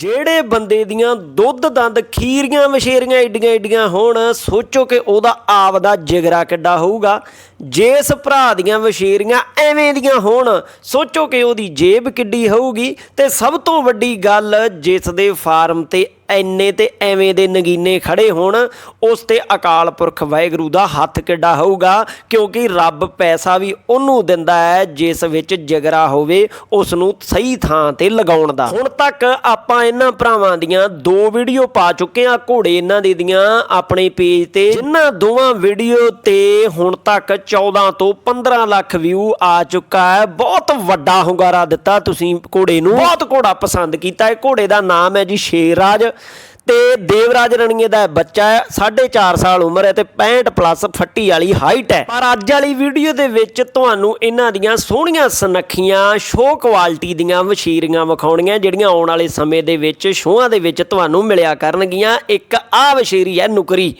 ਜਿਹੜੇ ਬੰਦੇ ਦੀਆਂ ਦੁੱਧ, ਦੰਦ, ਖੀਰੀਆਂ ਵਸ਼ੇਰੀਆਂ ਏਡੀਆਂ ਏਡੀਆਂ ਹੋਣ, ਸੋਚੋ ਕਿ ਉਹਦਾ ਆਪ ਦਾ ਜਿਗਰਾ ਕਿੱਡਾ ਹੋਊਗਾ। ਜਿਸ ਭਰਾ ਦੀਆਂ ਵਸ਼ੇਰੀਆਂ ਐਵੇਂ ਦੀਆਂ ਹੋਣ, ਸੋਚੋ ਕਿ ਉਹਦੀ ਜੇਬ ਕਿੱਡੀ ਹੋਊਗੀ। ਤੇ ਸਭ ਤੋਂ ਵੱਡੀ ਗੱਲ ਜਿਸ ਦੇ ਫਾਰਮ ਤੇ ਐਨੇ ਤੇ ਐਵੇਂ ਦੇ ਨਗੀਨੇ ਖੜੇ ਹੋਣ, ਉਸ ਤੇ ਅਕਾਲ ਪੁਰਖ ਵਾਹਿਗੁਰੂ ਦਾ ਹੱਥ ਕਿੱਡਾ ਹੋਊਗਾ, ਕਿਉਂਕਿ ਰੱਬ ਪੈਸਾ ਵੀ ਉਹਨੂੰ ਦਿੰਦਾ ਹੈ, ਜਿਸ ਵਿੱਚ ਜਗਰਾ ਹੋਵੇ ਉਸ ਨੂੰ ਸਹੀ ਥਾਂ ਤੇ ਲਗਾਉਣ ਦਾ। ਹੁਣ ਤੱਕ ਆਪਾਂ ਇਹਨਾਂ ਭਰਾਵਾਂ ਦੀਆਂ ਦੋ ਵੀਡੀਓ ਪਾ ਚੁੱਕੇ ਆ ਘੋੜੇ ਇਹਨਾਂ ਦੇ ਦੀਆਂ, ਆਪਣੇ ਪੇਜ ਤੇ। ਜਿਨ੍ਹਾਂ ਦੋਵਾਂ ਵੀਡੀਓ ਤੇ ਹੁਣ ਤੱਕ 14 ਤੋਂ 15 ਲੱਖ ਵਿਊ ਆ ਚੁੱਕਾ ਹੈ, ਬਹੁਤ ਵੱਡਾ ਹੁੰਗਾਰਾ ਦਿੱਤਾ ਤੁਸੀਂ ਘੋੜੇ ਨੂੰ। ਬਹੁਤ ਘੋੜਾ ਪਸੰਦ ਕੀਤਾ ਹੈ। ਘੋੜੇ ਦਾ ਨਾਮ ਹੈ ਜੀ ਸ਼ੇਰ ਰਾਜ ਤੇ ਦੇਵਰਾਜ ਰਣੀਏ ਦਾ ਬੱਚਾ ਹੈ 4.5 ਸਾਲ ਉਮਰ ਹੈ ਤੇ 65 ਪਲੱਸ ਫੱਟੀ ਵਾਲੀ ਹਾਈਟ ਹੈ। ਪਰ ਅੱਜ ਵਾਲੀ ਵੀਡੀਓ ਦੇ ਵਿੱਚ ਤੁਹਾਨੂੰ ਇਹਨਾਂ ਦੀਆਂ ਸੋਹਣੀਆਂ ਸੁਨੱਖੀਆਂ ਸ਼ੋਅ ਕੁਆਲਿਟੀ ਦੀਆਂ ਵਸ਼ੀਰੀਆਂ ਵਿਖਾਉਣੀਆਂ, ਜਿਹੜੀਆਂ ਆਉਣ ਵਾਲੇ ਸਮੇਂ ਦੇ ਵਿੱਚ, ਸ਼ੋਆਂ ਦੇ ਵਿੱਚ ਤੁਹਾਨੂੰ ਮਿਲਿਆ ਕਰਨਗੀਆਂ। ਇੱਕ ਆ ਵਸ਼ੀਰੀ ਹੈ ਨੁਕਰੀ।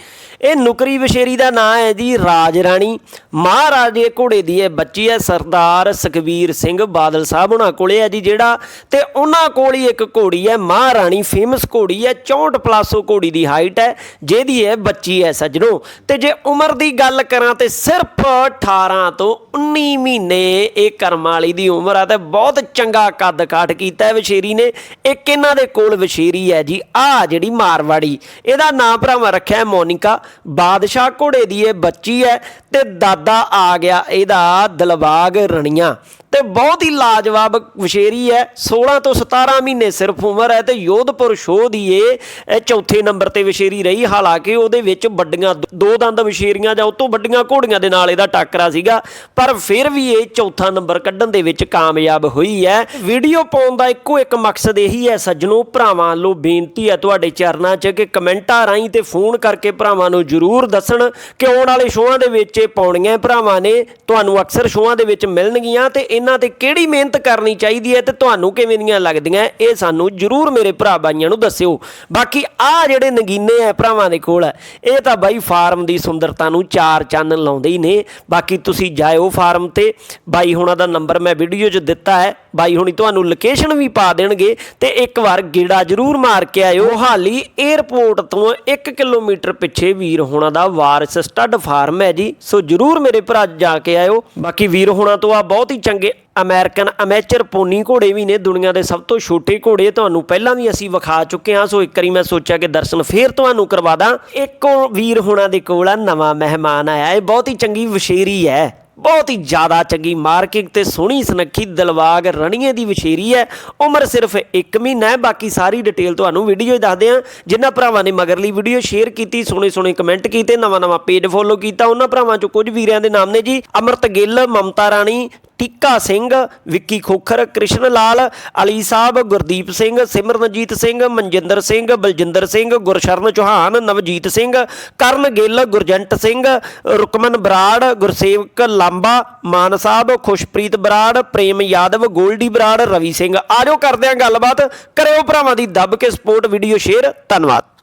ਇਹ ਨੁਕਰੀ ਵਸ਼ੇਰੀ ਦਾ ਨਾਂ ਹੈ ਜੀ ਰਾਜ ਰਾਣੀ। ਮਹਾਰਾਜੇ ਘੋੜੇ ਦੀ ਇਹ ਬੱਚੀ ਹੈ ਸਰਦਾਰ ਸੁਖਬੀਰ ਸਿੰਘ ਬਾਦਲ ਸਾਹਿਬ ਉਹਨਾਂ ਕੋਲੇ ਹੈ ਜੀ, ਜਿਹੜਾ ਤੇ ਉਹਨਾਂ ਕੋਲ ਹੀ ਇੱਕ ਘੋੜੀ ਹੈ, ਮਹਾਰਾਣੀ ਫੇਮਸ ਘੋੜੀ ਹੈ 64 ਪਲੱਸ ਉਹ ਘੋੜੀ ਦੀ ਹਾਈਟ ਹੈ, ਜਿਹਦੀ ਇਹ ਬੱਚੀ ਹੈ ਸੱਜਣੋ। ਤੇ ਜੇ ਉਮਰ ਦੀ ਗੱਲ ਕਰਾਂ ਤੇ ਸਿਰਫ 18 ਤੋਂ 19 ਮਹੀਨੇ ਇਹ ਕਰਮ ਵਾਲੀ ਦੀ ਉਮਰ ਆ ਤੇ ਬਹੁਤ ਚੰਗਾ ਕੱਦ ਕਾਠ ਕੀਤਾ ਹੈ ਵਸ਼ੇਰੀ ਨੇ। ਇੱਕ ਇਹਨਾਂ ਦੇ ਕੋਲ ਵਸ਼ੇਰੀ ਹੈ ਜੀ ਆ ਜਿਹੜੀ ਮਾਰਵਾੜੀ। ਇਹਦਾ ਨਾਮ ਭਰਾਵਾਂ ਰੱਖਿਆ ਹੈ ਮੋਨਿਕਾ। ਬਾਦਸ਼ਾਹ ਘੋੜੇ ਦੀ ਇਹ ਬੱਚੀ ਹੈ ਤੇ ਦਾਦਾ ਆ ਗਿਆ ਇਹਦਾ ਦਿਲਬਾਗ ਰਣੀਆਂ। ਤੇ ਬਹੁਤ ਹੀ ਲਾਜਵਾਬ ਵਸ਼ੇਰੀ ਹੈ। 16 ਤੋਂ 17 ਮਹੀਨੇ ਸਿਰਫ ਉਮਰ ਹੈ ਤੇ ਯੋਧਪੁਰ ਸ਼ੋਅ ਦੀ ਇਹ ਚੌਥੇ ਨੰਬਰ ਤੇ ਵਸ਼ੇਰੀ ਰਹੀ। ਹਾਲਾਂਕਿ ਉਹਦੇ ਵਿੱਚ ਵੱਡੀਆਂ ਦ- ਦੋ ਦੰਦ ਵਸ਼ੇਰੀਆਂ ਜਾਂ ਉਹ ਤੋਂ ਵੱਡੀਆਂ ਘੋੜੀਆਂ ਦੇ ਨਾਲ ਇਹਦਾ ਟੱਕਰਾ ਸੀਗਾ, ਪਰ ਫਿਰ ਵੀ ਇਹ ਚੌਥਾ ਨੰਬਰ ਕੱਢਣ ਦੇ ਵਿੱਚ ਕਾਮਯਾਬ ਹੋਈ ਹੈ। ਵੀਡੀਓ ਪਾਉਣ ਦਾ ਇੱਕੋ ਇੱਕ ਮਕਸਦ ਇਹੀ ਹੈ, ਸੱਜਣੋ, ਭਰਾਵਾਂ ਵੱਲੋਂ ਬੇਨਤੀ ਹੈ ਤੁਹਾਡੇ ਚਰਨਾਂ 'ਚ ਕਿ ਕਮੈਂਟਾਂ ਰਾਹੀਂ ਤੇ ਫੋਨ ਕਰਕੇ ਭਰਾਵਾਂ ਨੂੰ ਜਰੂਰ ਦੱਸਣ ਕਿ ਆਉਣ ਵਾਲੇ ਸ਼ੋਆਂ ਦੇ ਵਿੱਚ ਇਹ ਪਾਉਣੀਆਂ ਭਰਾਵਾਂ ਨੇ ਤੁਹਾਨੂੰ ਅਕਸਰ ਸ਼ੋਆਂ ਦੇ ਵਿੱਚ ਮਿਲਣਗੀਆਂ ਤੇ ਇਹਨਾਂ ਤੇ ਕਿਹੜੀ ਮਿਹਨਤ ਕਰਨੀ ਚਾਹੀਦੀ ਹੈ ਤੇ ਤੁਹਾਨੂੰ ਕਿਵੇਂ ਦੀਆਂ ਲੱਗਦੀਆਂ ਇਹ ਸਾਨੂੰ ਜਰੂਰ ਮੇਰੇ ਭਰਾ ਬਾਈਆਂ ਨੂੰ ਦੱਸਿਓ। ਬਾਕੀ ਆ ਜਿਹੜੇ ਨਗੀਨੇ ਆ ਭਰਾਵਾਂ ਦੇ ਕੋਲ ਇਹ ਤਾਂ ਬਾਈ ਫਾਰਮ ਦੀ ਸੁੰਦਰਤਾ ਨੂੰ ਚਾਰ ਚੰਨ ਲਾਉਂਦੇ ਹੀ ਨੇ। ਬਾਕੀ ਤੁਸੀਂ ਜਾਇਓ ਫਾਰਮ ਤੇ। ਬਾਈ ਹੁਣਾਂ ਦਾ ਨੰਬਰ ਮੈਂ ਵੀਡੀਓ 'ਚ ਦਿੱਤਾ ਹੈ। ਬਾਈ ਹੁਣੀ ਤੁਹਾਨੂੰ ਲੋਕੇਸ਼ਨ ਵੀ ਪਾ ਦੇਣਗੇ ਤੇ ਇੱਕ ਵਾਰ ਗੇੜਾ ਜਰੂਰ ਮਾਰ ਕੇ ਆਇਓ। ਮੋਹਾਲੀ 에ਅਰਪੋਰਟ ਤੋਂ 1 ਕਿਲੋਮੀਟਰ ਪਿੱਛੇ ਵੀਰ ਹੋਣਾ ਦਾ ਵਾਰਿਸ ਸਟੱਡ ਫਾਰਮ ਹੈ ਜੀ। ਸੋ ਜਰੂਰ ਮੇਰੇ ਭਰਾ ਜਾ ਕੇ ਆਇਓ। ਬਾਕੀ ਵੀਰ ਹੋਣਾ ਤੋਂ ਆ ਬਹੁਤ ਹੀ ਚੰਗੇ ਅਮਰੀਕਨ ਅਮੈਚਰ ਪੋਨੀ ਘੋੜੇ ਵੀ ਨੇ। ਦੁਨੀਆ ਦੇ ਸਭ ਤੋਂ ਛੋਟੇ ਘੋੜੇ ਤੁਹਾਨੂੰ ਪਹਿਲਾਂ ਵੀ ਅਸੀਂ ਵਿਖਾ ਚੁੱਕੇ ਹਾਂ। ਸੋ ਇੱਕ ਵਾਰੀ ਮੈਂ ਸੋਚਿਆ ਕਿ ਦਰਸ਼ਨ ਫੇਰ ਤੁਹਾਨੂੰ ਕਰਵਾ ਦਾਂ। ਇੱਕੋ ਵੀਰ ਹੋਣਾ ਦੇ ਕੋਲ ਆ, ਨਵਾਂ ਮਹਿਮਾਨ ਆਇਆ। ਇਹ ਬਹੁਤ ਹੀ ਚੰਗੀ ਵਸ਼ੇਰੀ ਹੈ। ਬਹੁਤ ਹੀ ਜ਼ਿਆਦਾ ਚੰਗੀ ਮਾਰਕਿੰਗ ਤੇ ਸੋਹਣੀ ਸੁਨੱਖੀ ਦਿਲਵਾਗ ਰਣੀਏ ਦੀ ਵਸ਼ੇਰੀ ਹੈ। ਉਮਰ ਸਿਰਫ 1 ਮਹੀਨਾ ਹੈ। ਬਾਕੀ ਸਾਰੀ ਡਿਟੇਲ ਤੁਹਾਨੂੰ ਵੀਡੀਓ 'ਚ ਦੱਸਦੇ ਹਾਂ। ਜਿਨ੍ਹਾਂ ਭਰਾਵਾਂ ਨੇ ਮਗਰਲੀ ਵੀਡੀਓ ਸ਼ੇਅਰ ਕੀਤੀ ਸੋਹਣੇ ਸੋਹਣੇ ਕਮੈਂਟ ਕੀਤੇ ਨਵਾਂ ਨਵਾਂ ਪੇਜ ਫੋਲੋ ਕੀਤਾ, ਉਹਨਾਂ ਭਰਾਵਾਂ 'ਚੋਂ ਕੁਝ ਵੀਰਿਆਂ ਦੇ ਨਾਮ ਨੇ ਜੀ। ਅਮਰਤ ਗਿੱਲ, ਮਮਤਾ ਰਾਣੀ ਟਿੱਕਾ ਸਿੰਘ, ਵਿੱਕੀ ਖੋਖਰ, ਕ੍ਰਿਸ਼ਨ ਲਾਲ, ਅਲੀ ਸਾਹਿਬ, ਗੁਰਦੀਪ ਸਿੰਘ, ਸਿਮਰਨਜੀਤ ਸਿੰਘ, ਮਨਜਿੰਦਰ ਸਿੰਘ, ਬਲਜਿੰਦਰ ਸਿੰਘ, ਗੁਰਸ਼ਰਨ ਚੌਹਾਨ, ਨਵਜੀਤ ਸਿੰਘ, ਕਰਨ ਗਿੱਲ, ਗੁਰਜੰਟ ਸਿੰਘ, ਰੁਕਮਨ ਬਰਾੜ, ਗੁਰਸੇਵਕ ਲਾਂਬਾ, ਮਾਨ ਸਾਹਿਬ, ਖੁਸ਼ਪ੍ਰੀਤ ਬਰਾੜ, ਪ੍ਰੇਮ ਯਾਦਵ, ਗੋਲਡੀ ਬਰਾੜ, ਰਵੀ ਸਿੰਘ। ਆਜੋ ਕਰਦੇ ਹਾਂ ਗੱਲਬਾਤ। ਕਰਿਓ ਭਰਾਵਾਂ ਦੀ ਦੱਬ ਕੇ ਸਪੋਰਟ, ਵੀਡੀਓ ਸ਼ੇਅਰ। ਧੰਨਵਾਦ।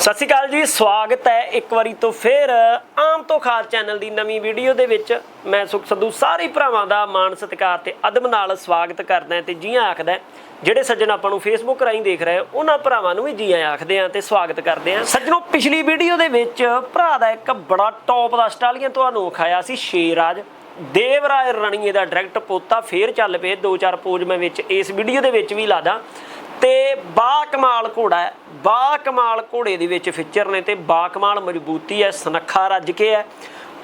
ਸਤਿ ਸ਼੍ਰੀ ਅਕਾਲ ਜੀ, ਸਵਾਗਤ ਹੈ ਇੱਕ ਵਾਰੀ ਤੋਂ ਫਿਰ ਆਮ ਤੋਂ ਖਾਸ ਚੈਨਲ ਦੀ ਨਵੀਂ ਵੀਡੀਓ ਦੇ ਵਿੱਚ। ਮੈਂ ਸੁਖ ਸੰਧੂ, ਸਾਰੇ ਭਰਾਵਾਂ ਦਾ ਮਾਣ ਸਤਿਕਾਰ ਤੇ ਅਦਬ ਨਾਲ ਸਵਾਗਤ ਕਰਦਾ ਹਾਂ ਤੇ ਜੀਆਂ ਆਖਦਾ ਜਿਹੜੇ ਸੱਜਣ ਆਪਾਂ ਨੂੰ ਫੇਸਬੁੱਕ ਰਾਹੀਂ ਦੇਖ ਰਹੇ ਉਹਨਾਂ ਭਰਾਵਾਂ ਨੂੰ ਵੀ ਜੀਆਂ ਆਖਦੇ ਆ ਤੇ ਸਵਾਗਤ ਕਰਦੇ ਆ ਸੱਜਣੋ, ਪਿਛਲੀ ਵੀਡੀਓ ਦੇ ਵਿੱਚ ਭਰਾ ਦਾ ਇੱਕ ਬੜਾ ਟੌਪ ਦਾ ਸਟਾਲੀਆਂ ਤੁਹਾਨੂੰ ਵਿਖਾਇਆ ਸੀ ਸ਼ੇਰਾਜ ਦੇਵਰਾਜ ਰਣੀਏ ਦਾ ਡਾਇਰੈਕਟ ਪੋਤਾ ਫੇਰ ਚੱਲ ਪਏ, ਦੋ ਚਾਰ ਪੋਜ ਮੈਂ ਵਿੱਚ ਇਸ ਵੀਡੀਓ ਦੇ ਵਿੱਚ ਵੀ ਲਾਦਾ ਤੇ ਬਾ ਕਮਾਲ ਘੋੜਾ ਹੈ। ਬਾ ਕਮਾਲ ਘੋੜੇ ਦੇ ਵਿੱਚ ਫਿਚਰ ਨੇ ਤੇ ਬਾ ਕਮਾਲ ਮਜ਼ਬੂਤੀ ਹੈ, ਸਨੱਖਾ ਰੱਜ ਕੇ ਹੈ।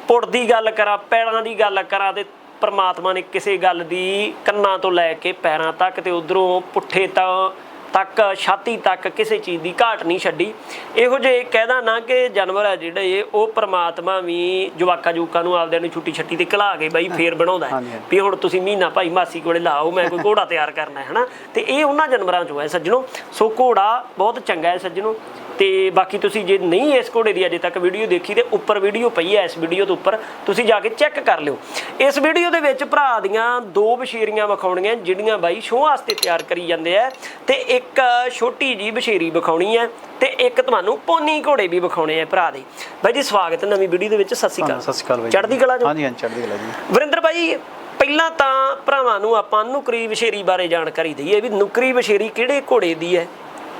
ਪੁੜ ਦੀ ਗੱਲ ਕਰਾਂ, ਪੈੜਾਂ ਦੀ ਗੱਲ ਕਰਾਂ ਤੇ ਪਰਮਾਤਮਾ ਨੇ ਕਿਸੇ ਗੱਲ ਦੀ ਕੰਨਾਂ ਤੋਂ ਲੈ ਕੇ ਪੈਰਾਂ ਤੱਕ ਤੇ ਉਧਰੋਂ ਪੁੱਠੇ ਤਾਂ ਤੱਕ ਛਾਤੀ ਤੱਕ ਕਿਸੇ ਚੀਜ਼ ਦੀ ਘਾਟ ਨਹੀਂ ਛੱਡੀ। ਇਹੋ ਜਿਹੇ ਕਹਿਦਾ ਨਾ ਕਿ ਜਾਨਵਰ ਹੈ ਜਿਹੜੇ ਉਹ ਪ੍ਰਮਾਤਮਾ ਵੀ ਜਵਾਕਾ ਜੂਕਾ ਨੂੰ ਆਪਦੇ ਨੂੰ ਛੁੱਟੀ ਛੱਟੀ ਤੇ ਘਲਾ ਕੇ ਬਾਈ ਫੇਰ ਬਣਾਉਂਦਾ ਹੈ। ਵੀ ਹੁਣ ਤੁਸੀਂ ਮਹੀਨਾ ਭਾਈ ਮਾਸੀ ਕੋਲੇ ਲਾਓ ਮੈਂ ਕੋਈ ਘੋੜਾ ਤਿਆਰ ਕਰਨਾ ਹੈ ਹਨਾ? ਤੇ ਇਹ ਉਹਨਾਂ ਜਾਨਵਰਾਂ ਚੋਂ ਹੈ ਸੱਜਣੋ। ਸੋ ਘੋੜਾ ਬਹੁਤ ਚੰਗਾ ਹੈ ਸੱਜਣੋ। ਤੇ ਬਾਕੀ ਤੁਸੀਂ ਜੇ ਨਹੀਂ ਇਸ ਘੋੜੇ ਦੀ ਅਜੇ ਤੱਕ ਵੀਡੀਓ ਦੇਖੀ ਤੇ ਉੱਪਰ ਵੀਡੀਓ ਪਈ ਹੈ ਇਸ ਵੀਡੀਓ ਦੇ ਉੱਪਰ ਤੁਸੀਂ ਜਾ ਕੇ ਚੈੱਕ ਕਰ ਲਿਓ। ਇਸ ਵੀਡੀਓ ਦੇ ਵਿੱਚ ਭਰਾ ਦੀਆਂ ਦੋ ਬਸ਼ੀਰੀਆਂ ਵਿਖਾਉਣੀਆਂ ਜਿਹੜੀਆਂ ਬਾਈ ਸ਼ੋਅ ਵਾਸਤੇ ਤਿਆਰ ਕਰੀ ਜਾਂਦੇ ਆ ਤੇ ਇੱਕ ਛੋਟੀ ਜੀ ਬਸ਼ੀਰੀ ਵਿਖਾਉਣੀ ਹੈ ਤੇ ਇੱਕ ਤੁਹਾਨੂੰ ਪੋਨੀ ਘੋੜੇ ਵੀ ਵਿਖਾਉਣੇ ਆ ਭਰਾ ਦੇ। ਬਾਈ ਜੀ ਸਵਾਗਤ ਹੈ ਨਵੀਂ ਵੀਡੀਓ ਦੇ ਵਿੱਚ ਸਤਿ ਸ਼੍ਰੀ ਅਕਾਲ। ਸਤਿ ਸ਼੍ਰੀ ਅਕਾਲ ਬਾਈ ਚੜ੍ਹਦੀ ਕਲਾ ਜੋ ਹਾਂਜੀ ਹਾਂਜੀ ਚੜ੍ਹਦੀ ਕਲਾ ਜੀ। ਵਰਿੰਦਰ ਭਾਈ ਪਹਿਲਾਂ ਤਾਂ ਭਰਾਵਾਂ ਨੂੰ ਆਪਾਂ ਨੁਕਰੀ ਵਿਸ਼ੇਰੀ ਬਾਰੇ ਜਾਣਕਾਰੀ ਦਈਏ ਵੀ ਨੁਕਰੀ ਵਿਸ਼ੇਰੀ ਕਿਹੜੇ ਘੋੜੇ ਦੀ ਹੈ?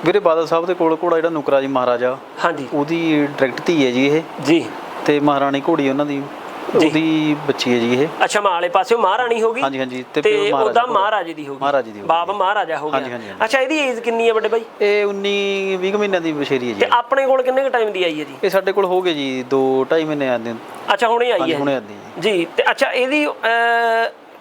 ਵੀਰੇ ਬਾਦਲ ਸਾਹਿਬ ਦੇ ਕੋਲ ਘੋੜਾ ਜਿਹੜਾ ਨੁਕਰਾ ਜੀ ਮਹਾਰਾਜਾ ਹਾਂਜੀ। ਉਹਦੀ ਡਾਇਰੈਕਟ ਧੀ ਹੈ ਜੀ ਇਹ। ਜੀ। ਤੇ ਮਹਾਰਾਣੀ ਘੋੜੀ ਉਹਨਾਂ ਦੀ ਉਹਦੀ ਬੱਚੀ ਹੈ ਜੀ ਇਹ। ਅੱਛਾ ਮਾਂ ਵਾਲੇ ਪਾਸਿਓਂ ਮਹਾਰਾਣੀ ਹੋ ਗਈ। ਹਾਂਜੀ ਹਾਂਜੀ ਤੇ ਤੇ ਉਹਦਾ ਮਹਾਰਾਜਾ ਦੀ ਹੋ ਗਈ। ਮਹਾਰਾਜੇ ਦੀ ਹੋ ਗਈ। ਬਾਪ ਮਹਾਰਾਜਾ ਹੋ ਗਿਆ। ਅੱਛਾ ਇਹਦੀ ਏਜ ਕਿੰਨੀ ਹੈ ਵੱਡੇ ਬਾਈ? ਇਹ 19 20 ਮਹੀਨਿਆਂ ਦੀ ਬਸ਼ੇਰੀ ਹੈ ਜੀ। ਤੇ ਆਪਣੇ ਕੋਲ ਕਿੰਨੇ ਕ ਟਾਈਮ ਦੀ ਆਈ ਹੈ ਜੀ? ਇਹ ਸਾਡੇ ਕੋਲ ਹੋ ਗਏ ਜੀ 2 2.5 ਮਹੀਨੇ ਆਂਦੇ ਅੱਛਾ ਹੁਣੇ ਆਈ ਹੈ। ਹੁਣੇ ਆਂਦੀ ਜੀ। ਤੇ ਅੱਛਾ ਇਹਦੀ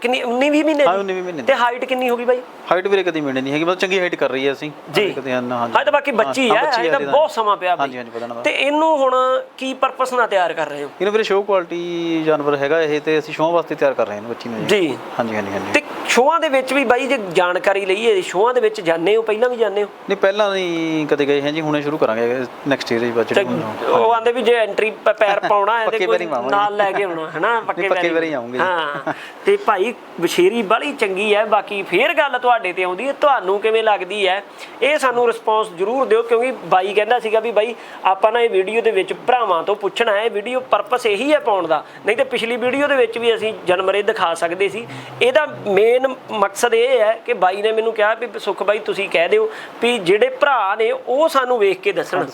ਕਿੰਨੀ 19 20 ਮਹੀਨੇ ਹਾਂ ਦੀ? 19 ਮਹੀਨੇ ਤੇ ਹਾਈਟ ਕਿੰਨੀ ਹੋ ਗਈ ਬਾਈ? ਹਾਈਟ ਵੀਰੇ ਕਦੀ ਮਿਲਣੀ ਨਹੀਂ ਹੈਗੀ ਬਸ ਚੰਗੀ ਹਾਈਟ ਕਰ ਰਹੀ ਹੈ ਅਸੀਂ। ਜੀ। ਕਦੇ ਹਾਂ ਹਾਂਜੀ। ਹਾਂ ਤਾਂ ਬਾਕੀ ਬੱਚੀ ਹਾਂ, ਹੈ ਇਹ ਤਾਂ ਬਹੁਤ ਸਮਾਂ ਪਿਆ ਹਾਂਜੀ ਹਾਂਜੀ ਪਤਾ ਨਾ ਤੇ ਇਹਨੂੰ ਹੁਣ ਕੀ ਪਰਪਸ ਨਾਲ ਤਿਆਰ ਕਰ ਰਹੇ ਹੋ? ਇਹਨੂੰ ਵੀਰੇ ਸ਼ੋਅ ਕੁਆਲਿਟੀ ਜਾਨਵਰ ਹੈਗਾ ਇਹ ਤੇ ਅਸੀਂ ਸ਼ੋਅ ਵਾਸਤੇ ਤਿਆਰ ਕਰ ਰਹੇ ਹਾਂ ਇਹਨੂੰ ਬੱਚੀ ਨੂੰ ਜੀ। ਜੀ। ਹਾਂਜੀ ਹਾਂਜੀ ਹਾਂਜੀ। ਤੇ ਸ਼ੋਆਂ ਦੇ ਵਿੱਚ ਵੀ ਬਾਈ ਜੇ ਜਾਣਕਾਰੀ ਲਈਏ ਸ਼ੋਆਂ ਦੇ ਵਿੱਚ ਜਾਂਦੇ ਹੋ ਪਹਿਲਾਂ ਵੀ ਜਾਂਦੇ ਹੋ? ਨਹੀਂ ਪਹਿਲਾਂ ਨਹੀਂ ਕਦੇ ਗਏ ਹਾਂ ਜੀ ਹੁਣੇ ਸ਼ੁਰੂ ਕਰਾਂਗੇ ਨੈਕਸਟ ਈਅਰ ਹੀ ਤੇ ਬਜਟ ਉਹ ਆਂਦੇ ਵੀ ਜੇ ਐਂਟਰੀ ਪੈਰ ਪਾਉਣਾ ਹੈ ਤੇ ਕੋਈ। ਨਾਲ ਲੈ ਕੇ ਆਉਣਾ ਹਨਾ ਪੱਕੇ ਪੱਕੇ ਆਊਂਗੇ ਜੀ। ਹਾਂ ਤੇ ਭਾਈ ਬਸ਼ੇਰੀ ਬੜੀ ਚੰਗੀ ਹੈ ਬਾਕੀ ਫੇਰ ਗੱਲ ਤੁਹਾਡੇ ਤੇ ਆਉਂਦੀ ਹੈ ਤੁਹਾਨੂੰ ਕਿਵੇਂ ਲੱਗਦੀ ਹੈ? ਇਹ ਸਾਨੂੰ ਰਿਸਪੌਂਸ ਜ਼ਰੂਰ ਦਿਓ ਕਿਉਂਕਿ ਬਾਈ ਕਹਿੰਦਾ ਸੀਗਾ ਵੀ ਬਾਈ ਆਪਾਂ ਨਾ ਇਹ ਵੀਡੀਓ ਦੇ ਵਿੱਚ ਭਰਾਵਾਂ ਤੋਂ ਪੁੱਛਣਾ ਹੈ ਵੀਡੀਓ ਪਰਪਸ ਇਹੀ ਹੈ ਪਾਉਣ ਦਾ। ਨਹੀਂ ਤੇ ਪਿਛਲੀ ਵੀਡੀਓ ਦੇ ਵਿੱਚ ਵੀ ਅਸੀਂ ਜਨਮਰੇ ਦਿਖਾ ਸਕਦੇ ਸੀ। ਇਹਦਾ ਮੇਨ ਮਕਸਦ ਇਹ ਹੈ ਕਿ ਬਾਈ ਨੇ ਮੈਨੂੰ ਕਿਹਾ ਵੀ ਸੁਖ ਬਾਈ ਤੁਸੀਂ ਕਹਿ ਦਿਓ ਵੀ ਜਿਹੜੇ ਭਰਾ ਨੇ ਉਹ ਸਾਨੂੰ ਵੇਖ ਕੇ ਦੱਸਣ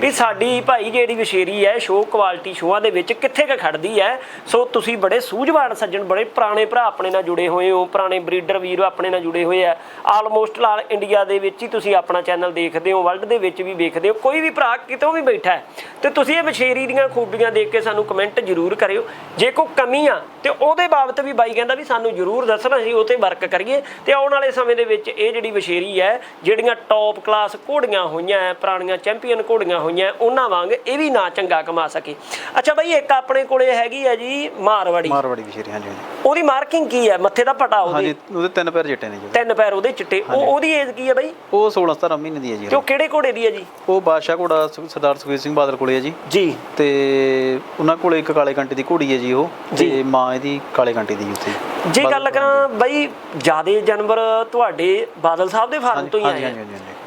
ਵੀ ਸਾਡੀ ਭਾਈ ਜਿਹੜੀ ਵਿਸ਼ੇਰੀ ਹੈ ਸ਼ੋਅ ਕੁਆਲਿਟੀ ਸ਼ੋਆਂ ਦੇ ਵਿੱਚ ਕਿੱਥੇ ਕ ਖੜਦੀ ਹੈ। ਸੋ ਤੁਸੀਂ ਬੜੇ ਸੂਝਵਾਨ ਸੱਜਣ ਬੜੇ ਪੁਰਾਣੇ ਭਰਾ ਆਪਣੇ ਨਾਲ ਜੁੜੇ ਹੋਏ ਹੋ ਪੁਰਾਣੇ ਬਰੀਡਰ ਵੀਰ ਆਪਣੇ ਨਾਲ ਜੁੜੇ ਹੋਏ ਆ ਆਲਮੋਸਟ ਲਾਲ ਇੰਡੀਆ ਦੇ ਵਿੱਚ ਹੀ ਤੁਸੀਂ ਆਪਣਾ ਚੈਨਲ ਦੇਖਦੇ ਹੋ ਵਰਲਡ ਦੇ ਵਿੱਚ ਵੀ ਵੇਖਦੇ ਹੋ ਕੋਈ ਵੀ ਭਰਾ ਕਿਤੋਂ ਵੀ ਬੈਠਾ ਤੇ ਤੁਸੀਂ ਇਹ ਵਿਸ਼ੇਰੀ ਦੀਆਂ ਖੂਬੀਆਂ ਦੇਖ ਕੇ ਸਾਨੂੰ ਕਮੈਂਟ ਜ਼ਰੂਰ ਕਰਿਓ। ਜੇ ਕੋਈ ਕਮੀ ਆ ਤੇ ਉਹਦੇ ਬਾਬਤ ਵੀ ਬਾਈ ਕਹਿੰਦਾ ਵੀ ਸਾਨੂੰ ਜ਼ਰੂਰ ਦੱਸਣਾ ਅਸੀਂ ਉਹ ਤੇ ਵਰਕ ਕਰੀਏ। ਤੇ ਆਉਣ ਵਾਲੇ ਸਮੇਂ ਦੇ ਵਿੱਚ ਇਹ ਜਿਹੜੀ ਵਿਸ਼ੇਰੀ ਹੈ ਜਿਹੜੀਆਂ ਟੌਪ ਕਲਾਸ ਘੋੜੀਆਂ ਹੋਈਆਂ ਪੁਰਾਣੀਆਂ ਚੈਂਪੀਅਨ ਘੋੜੀਆਂ ਹੋਈਆਂ ਉਹਨਾਂ ਵਾਂਗ ਇਹ ਵੀ ਨਾ ਚੰਗਾ ਕਮਾ ਸਕੇ। ਅੱਛਾ ਬਾਈ ਇੱਕ ਆਪਣੇ ਕੋਲੇ ਹੈਗੀ ਹੈ ਜੀ ਮਾਰਵਾੜੀ। ਮਾਰਵਾੜੀ ਵਿਸ਼ੇਰੀ ਹਾਂਜੀ ਹਾਂਜੀ। ਉਹਦੀ ਮਾਰਕਿੰਗ ਕੀ ਹੈ? ਮੱਥੇ ਦਾ ਪਟਾ ਉਹਦੇ? ਹਾਂਜੀ ਉਹਦੇ ਤਿੰਨ ਪੈਰ ਜੱਟੇ ਨੇ ਜੀ ਤਿੰਨ ਪੈਰ ਉਹਦੇ ਚਿੱਟੇ। ਉਹ ਉਹਦੀ ਏਜ ਕੀ ਹੈ ਬਾਈ? ਉਹ 16 17 ਮਹੀਨੇ ਦੀ ਹੈ ਜੀ ਤੇ ਉਹ ਕਿਹੜੇ ਘੋੜੇ ਦੀ ਹੈ ਜੀ? ਉਹ ਬਾਦਸ਼ਾਹ ਘੋੜਾ ਸਰਦਾਰ ਸੁਖਬੀਰ ਸਿੰਘ ਬਾਦਲ ਕੋਲੇ ਹੈ ਜੀ। ਜੀ। ਤੇ ਉਹਨਾਂ ਕੋਲੇ ਇੱਕ ਕਾਲੇ ਕੰਟੇ ਦੀ ਘੋੜੀ ਹੈ ਜੀ ਉਹ। ਤੇ ਮਾਂ ਇਹਦੀ ਕਾਲੇ ਕੰਟੇ ਦੀ ਉੱਥੇ। ਜੇ ਗੱਲ ਕਰਾਂ ਬਾਈ ਜਿਆਦੇ ਜਾਨਵਰ ਤੁਹਾਡੇ ਬਾਦਲ ਸਾਹਿਬ ਦੇ ਫਾਰਮ ਤੋਂ ਹੀ ਆਏ ਆ।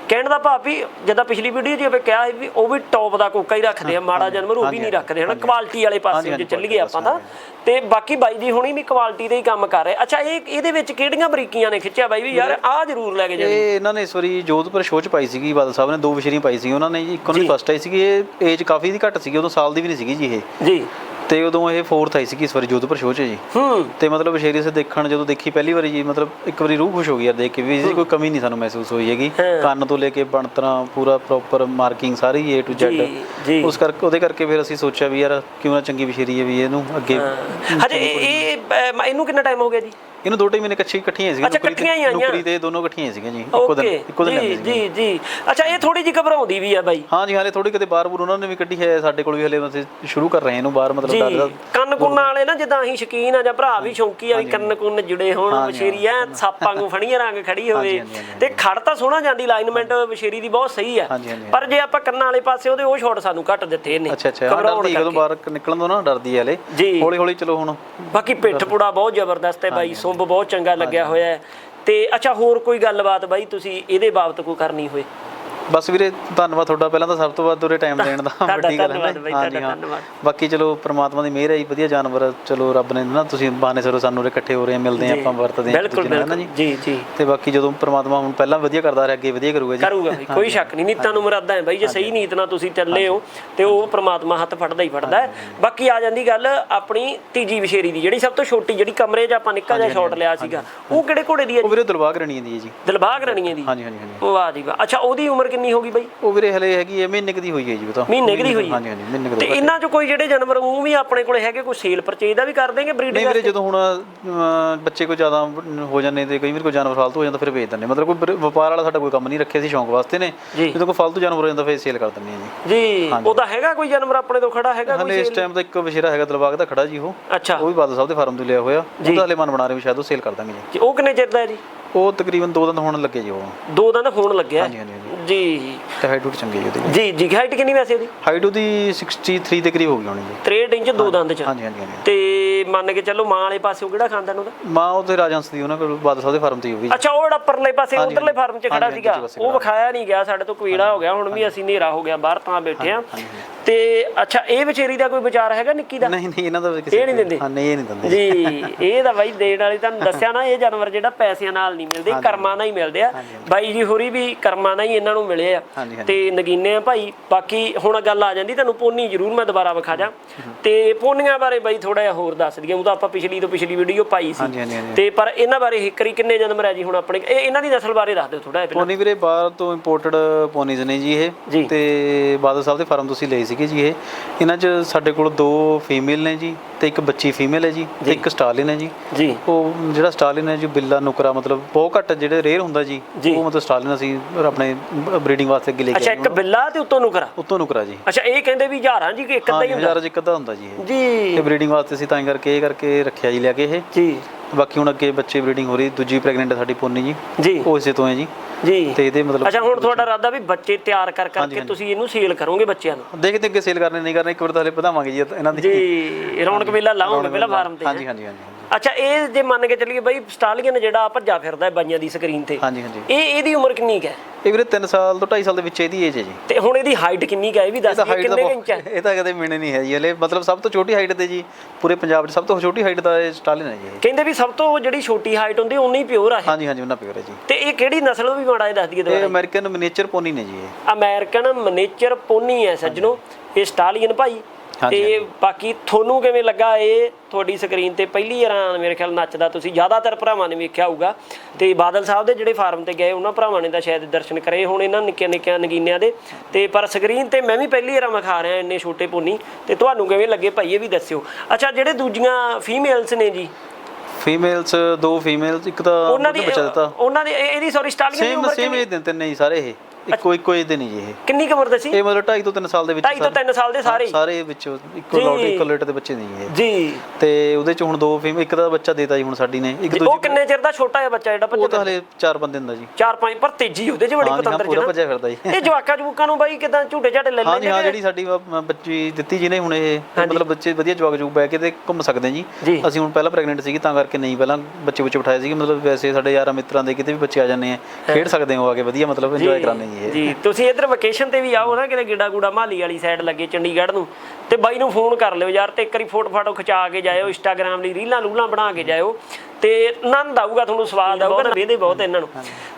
ਕਹਿਣ ਦਾ ਭਾਵ ਵੀ ਜਦੋਂ ਪਿਛਲੀ ਵੀਡੀਓ 'ਚ ਆਪਾਂ ਕਿਹਾ ਸੀ ਵੀ ਉਹ ਵੀ ਟੌਪ ਦਾ ਕੋਕਾ ਹੀ ਰੱਖਦੇ ਆ ਮਾੜਾ ਜਾਨਵਰ ਉਹ ਵੀ ਨਹੀਂ ਰੱਖਦੇ ਹਨਾ? ਕੁਆਲਿਟੀ ਵਾਲੇ ਪਾਸੇ ਜੇ ਚੱਲੀਏ ਆਪਾਂ ਤਾਂ। ਤੇ ਬਾਕੀ ਬਾਈ ਜੀ ਹੁਣੀ ਵੀ ਕੁਆਲਿਟੀ ਦੇ ਹੀ ਕੰਮ ਕਰ ਰਹੇ। ਅੱਛਾ ਇਹ ਇਹਦੇ ਵਿੱਚ ਕਿਹੜੀਆਂ ਬਰੀਕੀਆਂ ਨੇ ਖਿੱਚਿਆ ਬਾਈ ਵੀ? ਯਾਰ ਆਹ ਜ਼ਰੂਰ ਲੈ ਕੇ ਜਾਣੀ। ਇਹ ਇਹਨਾਂ ਨੇ ਇਸ ਵਾਰੀ ਜੋਧਪੁਰ ਸ਼ੋਅ ਚ ਪਾਈ ਸੀਗੀ ਬਾਦਲ ਸਾਹਿਬ ਨੇ ਦੋ ਵਿਸ਼ੇਰੀਆਂ ਪਾਈ ਸੀ ਉਹਨਾਂ ਨੇ ਜੀ ਇੱਕ ਉਹਨਾਂ ਦੀ ਫਸਟ ਆਈ ਸੀਗੀ ਇਹ ਏਜ ਕਾਫੀ ਦੀ ਘੱਟ ਸੀਗੀ ਉਦੋਂ ਸਾਲ ਦੀ ਵੀ ਨਹੀਂ ਸੀਗੀ ਜੀ ਇਹ। ਜੀ। ਤੇ ਉਦੋਂ ਇਹ ਫੋਰਥ ਆਈ ਸੀਗੀ ਇਸ ਵਾਰੀ ਜੋਧਪੁਰ ਸ਼ੋਅ 'ਚ ਜੀ। ਹੂੰ। ਤੇ ਮਤਲਬ ਵਿਸ਼ੇਰੀ ਸੇ ਦੇਖਣ ਜਦੋਂ ਦੇਖੀ ਪਹਿਲੀ ਵਾਰੀ ਜੀ ਮਤਲਬ ਇੱਕ ਵਾਰੀ ਰੂਹ ਖੁਸ਼ ਹੋ ਗਈ ਯਾਰ ਦੇਖ ਕੇ ਵੀ ਇਹਦੀ ਕੋਈ ਕਮੀ ਨਹੀਂ ਸਾਨੂੰ ਮਹਿਸੂਸ ਹੋਈ ਹੈਗੀ। ਕੰਨ ਤੋਂ ਲੈ ਕੇ ਬਣਤਰਾਂ ਪੂਰਾ ਪ੍ਰੋਪਰ ਮਾਰਕਿੰਗ ਸਾਰੀ A to ਜੀ, ਜੀ। Z ਉਸ ਕਰਕੇ ਉਹਦੇ ਕਰਕੇ ਫਿਰ ਅਸੀਂ ਸੋਚਿਆ ਵੀ ਯਾਰ ਕਿਉਂ ਨਾ ਚੰਗੀ ਵਿਸ਼ੇਰੀ ਹੈ ਵੀ ਇਹਨੂੰ ਅੱਗੇ ਹਜੇ ਇਹ ਇਹਨੂੰ ਕਿੰਨਾ ਟਾਈਮ ਹੋ ਗਿਆ ਜੀ? ਇਹਨੂੰ ਦੋ ਟਾਈਮ ਮਹੀਨੇ ਇਕੱਠੀ ਇਕੱਠੀਆਂ ਸੀਗੀਆਂ ਅੱਛਾ, ਇਕੱਠੀਆਂ ਹੀ ਆਈਆਂ। ਨੌਕਰੀ ਤੇ ਦੋਨੋਂ ਇਕੱਠੀਆਂ ਸੀਗੀਆਂ ਜੀ ਇੱਕੋ ਦਿਨ ਇੱਕੋ ਦਿਨ ਜੀ ਸੀਗੇ। ਜੀ ਜੀ। ਅੱਛਾ ਇਹ ਥੋੜੀ ਜਿਹੀ ਘਬਰਾਉਂਦੀ ਵੀ ਆ ਬਾਈ। ਹਾਂ ਜੀ ਹਾਲੇ ਥੋੜੀ ਕਿਤੇ ਬਾਹਰ ਬੂਰ ਉਹਨਾਂ ਨੇ ਵੀ ਕੱਢੀ ਹੈ ਸਾਡੇ ਕੋਲ ਵੀ ਹਲੇ ਅਸੀਂ ਸ਼ੁਰੂ ਕਰ ਰਹੇ ਇਹਨੂੰ ਬਾਹਰ ਮਤਲਬ ਕੰਨ ਕੁੰਨਾਂ ਵਾਲੇ ਨਾ ਜਿੱਦਾਂ ਅਸੀਂ ਸ਼ਕੀਨ ਆ ਜਾਂ ਭਰਾ ਵੀ ਸ਼ੌਂਕੀ ਆ ਵੀ ਕੰਨ ਕੁੰਨ ਜੁੜੇ ਹੋਣ ਬਸ਼ੇਰੀ ਐ ਸਾਪਾਂ ਨੂੰ ਫਣੀਆਂ ਰੰਗ ਖੜੀ ਹੋਵੇ। ਤੇ ਖੜ ਤਾਂ ਸੋਹਣਾ ਜਾਂਦੀ ਅਲਾਈਨਮੈਂਟ ਬਸ਼ੇਰੀ ਦੀ ਬਹੁਤ ਸਹੀ ਆ। ਪਰ ਜੇ ਆਪਾਂ ਕੰਨਾਂ ਵਾਲੇ ਪਾਸੇ ਉਹਦੇ ਉਹ ਸ਼ਾਟ ਸਾਨੂੰ ਘੱਟ ਦਿੱਤੇ ਇਹਨੇ। ਅੱਛਾ ਅੱਛਾ। ਡਰਦੀ ਜਦੋਂ ਕਰਕੇ। ਬਾਹਰ ਨਿਕਲਣ ਤੋਂ ਨਾ ਡਰਦੀ ਹਲੇ। ਹੌਲੀ ਹੌਲੀ ਚਲੋ ਹੁਣ। ਬਾਕੀ ਪਿੱਠ ਪੁੜਾ ਬਹੁਤ ਜ਼ਬਰਦਸਤ ਹੈ ਬਾਈ ਸੁੰਬ ਬਹੁਤ ਚੰਗਾ ਲੱਗਿਆ ਹੋਇਆ ਤੇ ਅੱਛਾ ਹੋਰ ਕੋਈ ਗੱਲਬਾਤ ਬਾਈ ਤੁਸੀਂ ਇਹਦੇ ਬਾਬਤ ਕੋਈ ਕਰਨੀ ਹੋਏ? ਬਸ ਵੀਰੇ ਧੰਨਵਾਦ ਤੁਹਾਡਾ। ਪਹਿਲਾਂ ਤਾਂ ਸਭ ਤੋਂ ਵੱਧ ਉਰੇ ਟਾਈਮ ਦੇਣ ਦਾ ਵੱਡੀ ਗੱਲ ਹੈ ਧੰਨਵਾਦ ਨਾ? ਬਾਈ, ਹਾਂਜੀ, ਹਾਂ। ਧੰਨਵਾਦ। ਬਾਕੀ ਚਲੋ ਪ੍ਰਮਾਤਮਾ ਦੀ ਮਿਹਰ ਹੈ ਜੀ ਵਧੀਆ ਜਾਨਵਰ। ਚਲੋ ਰੱਬ ਨੇ ਨਾ ਤੁਸੀਂ ਬਾਨੇ ਸਰੋ ਸਾਨੂੰ ਉਰੇ ਇਕੱਠੇ ਹੋ ਰਹੇ ਮਿਲਦੇ ਆਪਾਂ ਵਰਤਦੇ ਹਾਂ ਬਿਲਕੁਲ ਬਿਲਕੁਲ। ਜੀ? ਜੀ ਤੇ ਬਾਕੀ ਜਦੋਂ ਪ੍ਰਮਾਤਮਾ ਹੁਣ ਪਹਿਲਾਂ ਵਧੀਆ ਕਰਦਾ ਰਿਹਾ ਅੱਗੇ ਵਧੀਆ ਕਰੂਗਾ ਜੀ। ਕਰੂਗਾ ਕੋਈ ਸ਼ੱਕ ਨਹੀਂ ਨੀਤਾਂ ਨੂੰ ਮੁਰਾਦਾਂ ਹੈ ਬਾਈ ਜੇ ਸਹੀ ਨੀਤ ਨਾਲ ਤੁਸੀਂ ਚੱਲੇ ਹੋ ਤੇ ਉਹ ਪ੍ਰਮਾਤਮਾ ਹੱਥ ਫੜਦਾ ਹੀ ਫੜਦਾ ਹੈ। ਬਾਕੀ ਆ ਜਾਂਦੀ ਗੱਲ ਆਪਣੀ ਤੀਜੀ ਵਿਸ਼ੇਰੀ ਦੀ ਜਿਹੜੀ ਸਭ ਤੋਂ ਛੋਟੀ ਜਿਹੜੀ ਕਮਰੇ 'ਚ ਆਪਾਂ ਨਿੱਕਾ ਜਿਹਾ ਸ਼ਾਟ ਲਿਆ ਸੀਗਾ ਉਹ ਕਿਹੜੇ ਘੋੜੇ ਦੀ ਹੈ ਉਹ ਵੀਰੇ ਦਿਲਬਾਗ ਰਣੀ ਦੀ ਹੈ ਜੀ। ਦਿਲਬਾਗ ਰਣੀਏ ਦੀ? ਹਾਂਜੀ ਹਾਂਜੀ ਹਾਂਜੀ। ਵਾਹ ਜੀ ਵਾਹ। ਅੱਛਾ ਉਹਦੀ ਉਮਰ ਕਿੰਨੀ ਹੋ ਗਈ ਬਾਈ? ਉਹ ਵੀਰੇ ਹਲੇ ਹੈਗੀ ਹੈ ਮਹੀਨੇ ਕੁ ਦੀ ਹੋਈ ਹੈ ਜੀ ਉਹ ਤਾਂ। ਮਹੀਨੇ ਕੁ ਦੀ ਹੋਈ ਹੈ? ਹਾਂਜੀ ਹਾਂਜੀ ਮਹੀਨੇ ਕੁ ਤੇ ਦੀ ਇਹਨਾਂ 'ਚ ਕੋਈ ਜਿਹੜੇ ਜਾਨਵਰ ਉਹ ਵੀ ਆਪਣੇ ਕੋਲੇ ਹੈਗੇ ਕੋਈ ਸੇਲ ਪਰਚੇਜ ਦਾ ਵੀ ਕਰ ਦੇਂਗੇ ਨਹੀਂ ਬਰੀਡਿੰਗ ਵੀਰੇ ਜਦੋਂ ਹੁਣ ਬੱਚੇ ਕੋਈ ਜ਼ਿਆਦਾ ਹੋ ਜਾਂਦੇ ਤੇ ਕਈ ਵਾਰ ਕੋਈ ਜਾਨਵਰ ਫਾਲਤੂ ਹੋ ਜਾਂਦਾ ਫਿਰ ਵੇਚ ਦਿੰਦੇ ਮਤਲਬ ਕੋਈ ਵਪਾਰ ਵਾਲਾ ਸਾਡਾ ਕੋਈ ਕੰਮ ਨਹੀਂ ਰੱਖਿਆ ਸੀ ਸ਼ੌਂਕ ਵਾਸਤੇ ਨੇ। ਜੀ। ਜਦੋਂ ਕੋਈ ਫਾਲਤੂ ਜਾਨਵਰ ਹੋ ਜਾਂਦਾ ਫਿਰ ਸੇਲ ਕਰ ਦਿੰਦੇ ਆ ਜੀ। ਜੀ ਉਹਦਾ ਹੈਗਾ ਕੋਈ ਜਾਨਵਰ ਆਪਣੇ ਤੋਂ ਖੜਾ ਹੈਗਾ ਕੋਈ ਹਲੇ ਇਸ ਟਾਈਮ ਤਾਂ ਇੱਕ ਵਿਸ਼ੇਰਾ ਹੈਗਾ ਦਿਲਬਾਗ ਦਾ ਖੜਾ ਜੀ ਉਹ। ਅੱਛਾ। ਉਹ ਵੀ ਬਾਦਲ ਸਾਹਿਬ ਦੇ ਫਾਰਮ ਤੋਂ ਲਿਆ ਹੋਇਆ। ਉਹਦਾ ਹਲੇ ਮਨ ਬਣਾ ਰਹੇ ਵੀ ਸ਼ਾਇਦ ਉਹ ਸੇਲ ਕਰ ਦਾਂਗੇ ਜੀ। ਜੀ, ਉਹ ਕਿੰਨੇ ਚਿਰ ਦਾ ਹੈ ਜੀ? ਉਹ ਤਕਰੀਬਨ ਦੋ ਦਿਨ ਹੋਣ ਲੱਗੇ ਜੀ ਉਹ। ਦੋ ਦਿਨ ਹੋਣ ਲੱਗਿਆ ਹਾਂਜੀ, ਹਾਂਜੀ, ਜੀ। ਤੇ ਹਾਈਟ ਹੂਟ ਚੰਗੀ ਉਹਦੀ। ਜੀ ਜੀ ਹਾਈਟ ਕਿੰਨੀ ਵੈਸੇ ਉਹਦੀ? ਹਾਈਟ ਉਹਦੀ 63 ਦੇ ਕਰੀਬ ਹੋ ਗਈ ਹੋਣੀ ਜੀ। 63 ਇੰਚ ਦੋ ਦੰਦ ਚ। ਹਾਂਜੀ ਹਾਂਜੀ ਤੇ ਮੰਨ ਕੇ ਚੱਲੋ ਮਾਂ ਵਾਲੇ ਪਾਸੇ ਕਿਹੜਾ ਖਾਨਦਾਨ ਉਹਦਾ? ਮਾਂ ਉਹਦੇ ਰਾਜਹੰਸ ਦੀ ਉਹਨਾਂ ਕੋਲ ਬਾਦਲ ਸਾਹਿਬ ਦੇ ਫਾਰਮ ਤੇ ਹੀ ਹੋਈ ਅੱਛਾ ਉਹ ਜਿਹੜਾ ਪਰਲੇ ਪਾਸੇ ਉਧਰਲੇ। ਫਾਰਮ 'ਚ ਖੜਾ ਸੀਗਾ। ਉਹ ਵਿਖਾਇਆ ਨਹੀਂ ਗਿਆ ਸਾਡੇ ਤੋਂ ਕਵੇੜਾ ਹੋ ਗਿਆ। ਹੁਣ ਵੀ ਅਸੀਂ ਹਨੇਰਾ ਹੋ ਗਿਆ ਬਾਹਰ ਤਾਂ ਬੈਠੇ ਆ ਤੇ ਅੱਛਾ ਇਹ ਵਿਚੇਰੀ ਦਾ ਕੋਈ ਵਿਚਾਰ ਹੈਗਾ ਨਿੱਕੀ ਦਾ? ਨਹੀਂ ਨਹੀਂ ਇਹਨਾਂ ਦਾ ਵੀ ਇਹ ਨਹੀਂ ਦਿੰਦੇ? ਹਾਂ ਨਹੀਂ ਇਹ ਨਹੀਂ ਦਿੰਦੇ। ਜੀ ਇਹ ਤਾਂ ਬਾਈ ਦੇਣ ਵਾਲੀ ਤੁਹਾਨੂੰ ਦੱਸਿਆ ਨਾ ਇਹ ਜਾਨਵਰ ਜਿਹੜਾ ਪੈਸਿਆਂ ਨਾਲ ਨਹੀਂ ਮਿਲਦੇ ਕਰਮਾਂ ਨਾਲ ਹੀ ਮਿਲਦੇ ਆ। ਬਾਈ ਜੀ ਹੋਰੀ ਵੀ ਕਰਮਾਂ ਨਾਲ ਹੀ ਇਹਨਾਂ ਨੂੰ ਮਿਲੇ ਆ। ਤੇ ਨਗੀਨੇ ਆ ਭਾਈ। ਬਾਕੀ ਹੁਣ ਗੱਲ ਆ ਜਾਂਦੀ ਤੁਹਾਨੂੰ ਪੋਨੀ ਜ਼ਰੂਰ ਮੈਂ ਦੁਬਾਰਾ ਵਿਖਾ ਜਾ ਤੇ ਪੋਨੀਆਂ ਬਾਰੇ ਬਾਈ ਥੋੜਾ ਜਿਹਾ ਹੋਰ ਦੱਸ ਦਈਏ। ਉਹ ਤਾਂ ਆਪਾਂ ਪਿਛਲੀ ਤੋਂ ਪਿਛਲੀ ਵੀਡੀਓ ਪਾਈ ਸੀ। ਤੇ ਪਰ ਇਹਨਾਂ ਬਾਰੇ ਹਿੱਕਰੀ ਕਿੰਨੇ ਜਨਮ ਹੈ ਜੀ ਹੁਣ ਆਪਣੇ? ਇਹ ਇਹਨਾਂ ਦੀ ਨਸਲ ਬਾਰੇ ਦੱਸ ਦਿਓ ਥੋੜਾ ਜਿਹਾ ਪੋਨੀ ਵੀਰੇ ਬਾਹਰ ਤੋਂ ਇੰਪੋਰਟਡ ਪੋਨੀਜ਼ ਨੇ ਜੀ। ਇਹ। ਤੇ ਬਾਦਲ ਸਾਹਿਬ ਦੇ ਫਾਰਮ ਤੁਸੀਂ ਲਏ ਸੀਗੇ ਜੀ ਇਹ। ਇਹਨਾਂ 'ਚ ਸਾਡੇ ਕੋਲ ਦੋ ਫੀਮੇਲ ਨੇ ਜੀ ਤੇ ਇੱਕ ਬੱਚੀ ਫੀਮੇਲ ਹੈ ਜੀ ਤੇ ਇੱਕ ਸਟਾਲਿਨ ਹੈ ਜੀ। ਜੀ। ਉਹ ਜਿਹੜਾ ਸਟਾਲਿਨ ਹੈ ਜੋ ਬਿੱਲਾ ਨੁਕਰਾ ਮਤਲਬ ਬਹੁਤ ਘੱਟ ਜਿਹੜੇ ਰੇਅਰ ਹੁੰਦਾ ਜੀ ਜੀ। ਉਹ ਮਤਲਬ ਸਟਾਲਿਨ ਅਸੀਂ ਆਪਣੇ ਬਰੀਡਿੰਗ ਵਾਸਤੇ ਅੱਗੇ ਲੈ ਅੱਛਾ ਕੇ ਇੱਕ ਬਿੱਲਾ ਤੇ ਉੱਤੋਂ ਨੁਕਰਾ? ਉੱਤੋਂ ਨੁਕਰਾ ਜੀ। ਅੱਛਾ ਇਹ ਕਹਿੰਦੇ ਵੀ ਹਜ਼ਾਰਾਂ ਜੀ ਕਿ ਇੱਕ ਅੱਧਾ ਹਾਂ ਹੀ ਹੁੰਦਾ। ਹਜ਼ਾਰਾਂ ਚ ਇੱਕ ਅੱਧਾ ਹੁੰਦਾ ਜੀ ਇਹ। ਜੀ। ਤੇ ਬਰੀਡਿੰਗ ਵਾਸਤੇ ਅਸੀਂ ਤਾਂ ਹੀ ਕਰਕੇ ਇਹ ਕਰਕੇ ਰੱਖਿਆ ਜੀ ਲਿਆ ਕੇ ਇਹ। ਜੀ। ਬਾਕੀ ਹੁਣ ਅੱਗੇ ਬੱਚੇ ਬਰੀਡਿੰਗ ਹੋ ਰਹੀ ਦੂਜੀ ਪ੍ਰੈਗਨੈਂਟ ਹੈ ਸਾਡੀ ਪੋਨੀ ਜੀ। ਜੀ। ਉਹ ਇਸੇ ਤੋਂ ਹੈ ਜੀ। ਜੀ। ਤੇ ਇਹਦੇ ਮਤਲਬ ਅੱਛਾ ਹੁਣ ਤੁਹਾਡਾ ਇਰਾਦਾ ਵੀ ਬੱਚੇ ਤਿਆਰ ਕਰ ਕਰਕੇ ਤੁਸੀਂ ਇਹਨੂੰ ਸੇਲ ਕਰੋਗੇ ਬੱਚਿਆਂ ਨੂੰ? ਦੇਖਦੇ ਅੱਗੇ ਸੇਲ ਕਰਨੇ ਨਹੀਂ ਕਰਨੇ ਇੱਕ ਵਾਰ ਤਾਂ ਹਲੇ ਵਧਾਵਾਂਗੇ ਜੀ ਇਹਨਾਂ ਦੀ ਜੀ ਰੌਣਕ ਮੇਲਾ ਲਾਉਂਗੇ ਪਹਿਲਾਂ ਫਾਰਮ ਤੇ ਹਾਂਜੀ ਹਾਂਜੀ ਹਾਂਜੀ। ਅੱਛਾ ਇਹ ਜੇ ਮੰਨ ਕੇ ਚੱਲੀਏ ਬਾਈ ਸਟਾਲੀਅਨ ਜਿਹੜਾ ਭੱਜਾ ਫਿਰਦਾ ਹੈ ਬਾਈਆਂ ਦੀ ਸਕਰੀਨ ਤੇ। ਹਾਂਜੀ ਹਾਂਜੀ। ਇਹ ਇਹਦੀ ਉਮਰ ਕਿੰਨੀ ਕੁ ਹੈ? ਇਹ ਵੀਰੇ 3 ਸਾਲ ਤੋਂ 2.5 ਸਾਲ ਦੇ ਵਿੱਚ ਇਹਦੀ ਏਜ ਹੈ ਜੀ। ਤੇ ਹੁਣ ਇਹਦੀ ਹਾਈਟ ਕਿੰਨੀ ਕੁ ਹੈ? ਇਹ ਵੀ ਦੱਸ ਦਿਓ ਕਿੰਨੇ ਕੁ ਇੰਚ ਹੈ? ਇਹ ਤਾਂ ਕਦੇ ਮਿਲਣੇ ਨਹੀਂ ਹੈ ਜੀ ਹਲੇ ਮਤਲਬ ਸਭ ਤੋਂ ਛੋਟੀ ਹਾਈਟ ਤੇ ਜੀ ਪੂਰੇ ਪੰਜਾਬ 'ਚ ਸਭ ਤੋਂ ਛੋਟੀ ਹਾਈਟ ਦਾ ਇਹ ਸਟਾਲਿਨ ਹੈ ਜੀ ਇਹ। ਕਹਿੰਦੇ ਵੀ ਸਭ ਤੋਂ ਜਿਹੜੀ ਛੋਟੀ ਹਾਈਟ ਹੁੰਦੀ ਉਨੀ ਪਿਓਰ ਆ ਇਹ। ਹਾਂਜੀ ਹਾਂਜੀ ਉਹਨਾਂ ਪਿਓਰ ਹੈ ਜੀ। ਤੇ ਇਹ ਕਿਹੜੀ ਨਸਲ ਉਹ ਵੀ ਮਾੜਾ ਜਿਹਾ ਦੱਸ ਦਈਏ ਇਹ ਦੁਬਾਰਾ ਅਮਰੀਕਨ ਮਿਨੀਏਚਰ ਪੋਨੀ ਨੇ ਜੀ ਇਹ। ਅਮਰੀਕਨ ਮਨੇਚਰ ਪੋਨੀ ਹੈ ਸੱਜਣੋ। ਇਹ ਸਟਾਲੀਅਨ ਭਾਈ। ਤੇ ਬਾਕੀ ਤੁਹਾਨੂੰ ਕਿਵੇਂ ਲੱਗਾ ਇਹ? ਤੁਹਾਡੀ ਸਕਰੀਨ ਤੇ ਪਹਿਲੀ ਵਾਰ ਮੇਰੇ ਖਿਆਲ ਨੱਚਦਾ ਤੁਸੀਂ। ਜ਼ਿਆਦਾਤਰ ਭਰਾਵਾਂ ਨੇ ਵੇਖਿਆ ਹੋਊਗਾ। ਤੇ ਬਾਦਲ ਸਾਹਿਬ ਦੇ ਜਿਹੜੇ ਫਾਰਮ ਤੇ ਗਏ ਉਹਨਾਂ ਭਰਾਵਾਂ ਨੇ ਤਾਂ ਸ਼ਾਇਦ ਦਰਸ਼ਨ ਕਰੇ ਹੁਣ ਇਹਨਾਂ ਨਿੱਕੀਆਂ ਨਿੱਕੀਆਂ ਨਗੀਨਿਆਂ ਦੇ। ਤੇ ਪਰ ਸਕਰੀਨ ਤੇ ਮੈਂ ਵੀ ਪਹਿਲੀ ਵਾਰ ਵਿਖਾ ਰਿਹਾ ਇੰਨੇ ਛੋਟੇ ਪੋਨੀ ਤੇ ਤੁਹਾਨੂੰ ਕਿਵੇਂ ਲੱਗੇ ਭਾਈ ਇਹ ਵੀ ਦੱਸਿਓ। ਅੱਛਾ ਜਿਹੜੇ ਦੂਜੀਆਂ ਫੀਮੇਲਸ ਨੇ ਜੀ? ਫੀਮੇਲਸ ਦੋ ਫੀਮੇਲਸ ਇੱਕ ਤਾਂ ਉਹਨਾਂ ਦੀ ਉਹਨਾਂ ਦੀ ਇਹ- ਇਹਦੀ ਸੌਰੀ ਸਟਾਲੀਅਨ ਦੀ ਸੇਮ ਉਮਰ ਸੇਮ ਕਿੰਨੀ? ਏਜ ਦੇ ਤਿੰਨੇ ਹੀ ਸਾਰੇ ਇਹ। ਇੱਕੋ ਇੱਕੋ ਏਜ ਦੇ ਨਹੀਂ ਜੀ ਇਹ। ਕਿੰਨੀ ਕੁ ਉਮਰ ਦੇ ਸੀ? ਇਹ ਮਤਲਬ 2.5 ਤੋਂ 3 ਸਾਲ ਦੇ ਵਿੱਚ 2.5 ਤੋਂ 3 ਸਾਲ ਦੇ ਸਾਰੇ ਹੀ? ਸਾਰੇ ਵਿੱਚੋਂ ਇੱਕੋ ਲੋਟ ਇੱਕੋ ਲੇਟ ਦੇ ਬੱਚੇ ਨਹੀਂ ਇਹ। ਜੀ। ਤੇ ਉਹਦੇ ਚ ਹੁਣ ਦੋ ਫੀਮੇਲ ਇੱਕ ਦਾ ਬੱਚਾ ਦੇਤਾ ਜੀ ਹੁਣ ਸਾਡੀ ਨੇ ਇੱਕ ਉਹ ਦੂਜੀ ਕਿੰਨੇ ਚਿਰ ਦਾ ਛੋਟਾ ਜਿਹਾ ਬੱਚਾ ਜਿਹੜਾ ਉਹ ਤਾਂ ਹਲੇ 4 ਬੰਦੇ ਹੁੰਦਾ ਜੀ। ਚਾਰ ਪੰਜ ਪਰ ਤੇਜੀ ਉਹਦੇ ਚ ਬੜੀ ਹਾਂ ਜੀ, ਹਾਂ, ਪਤੰਦਰ ਪੂਰਾ ਭੱਜਿਆ ਫਿਰਦਾ ਜੀ। ਇਹ ਜਵਾਕਾਂ ਜਵੂਕਾਂ ਨੂੰ ਬਾਈ ਕਿਦਾਂ ਝੂਟੇ ਝਾਟੇ ਲੈ ਹਾਂ ਜੀ ਲੈਂਦੇ ਹਾਂ ਜਿਹੜੀ ਸਾਡੀ ਬ- ਬੱਚੀ ਦਿੱਤੀ ਜੀ ਨੇ ਹੁਣ ਇਹ ਮਤਲਬ ਬੱਚੇ ਵਧੀਆ ਜਵਾਕ ਜੂਕ ਬੈ ਕੇ ਤੇ ਘੁੰਮ ਸਕਦੇ ਜੀ। ਜੀ। ਅਸੀਂ ਹੁਣ ਪਹਿਲਾਂ ਪ੍ਰੈਗਨੈਂਟ ਸੀਗੀ ਤਾਂ ਕਰਕੇ ਨਹੀਂ ਪਹਿਲਾਂ ਬੱਚੇ ਬੁੱਚੇ ਬਿਠਾਏ ਸੀਗੇ ਮਤਲਬ ਵੈਸੇ ਸਾਡੇ ਯਾਰਾਂ ਮਿੱਤਰਾਂ ਦੇ ਕਿਤੇ ਵੀ ਬੱਚੇ ਆ ਜਾਂਦੇ ਆ ਖੇਡ ਸਕਦੇ ਹੋ ਆ ਕੇ ਵਧੀਆ ਮਤਲਬ ਇੰਜੋਏ ਕਰਾਉਂਦੇ ਜੀ। ਜੀ ਤੁਸੀਂ ਇੱਧਰ ਵਕੇਸ਼ਨ ਤੇ ਵੀ ਆਓ ਨਾ ਕਿਤੇ ਗਿੱਡਾ ਗੂੜਾ ਮਾਲੀ ਵਾਲੀ ਸਾਈਡ ਲੱਗੇ ਚੰਡੀਗੜ੍ਹ ਨੂੰ ਤੇ ਬਾਈ ਨੂੰ ਫੋਨ ਕਰ ਲਿਓ ਯਾਰ ਤੇ ਇੱਕ ਵਾਰੀ ਫੋਟੋ ਫਾਟੋ ਖਿਚਾ ਕੇ ਜਾਇਓ ਇੰਸਟਾਗ੍ਰam ਲਈ ਰੀਲਾਂ ਲੂਲਾਂ ਬਣਾ ਕੇ ਜਾਇਓ ਤੇ ਆਨੰਦ ਆਊਗਾ ਤੁਹਾਨੂੰ ਸਵਾਦ ਆਊਗਾ ਵੇਦੇ ਬਹੁਤ ਇਹਨਾਂ ਨੂੰ।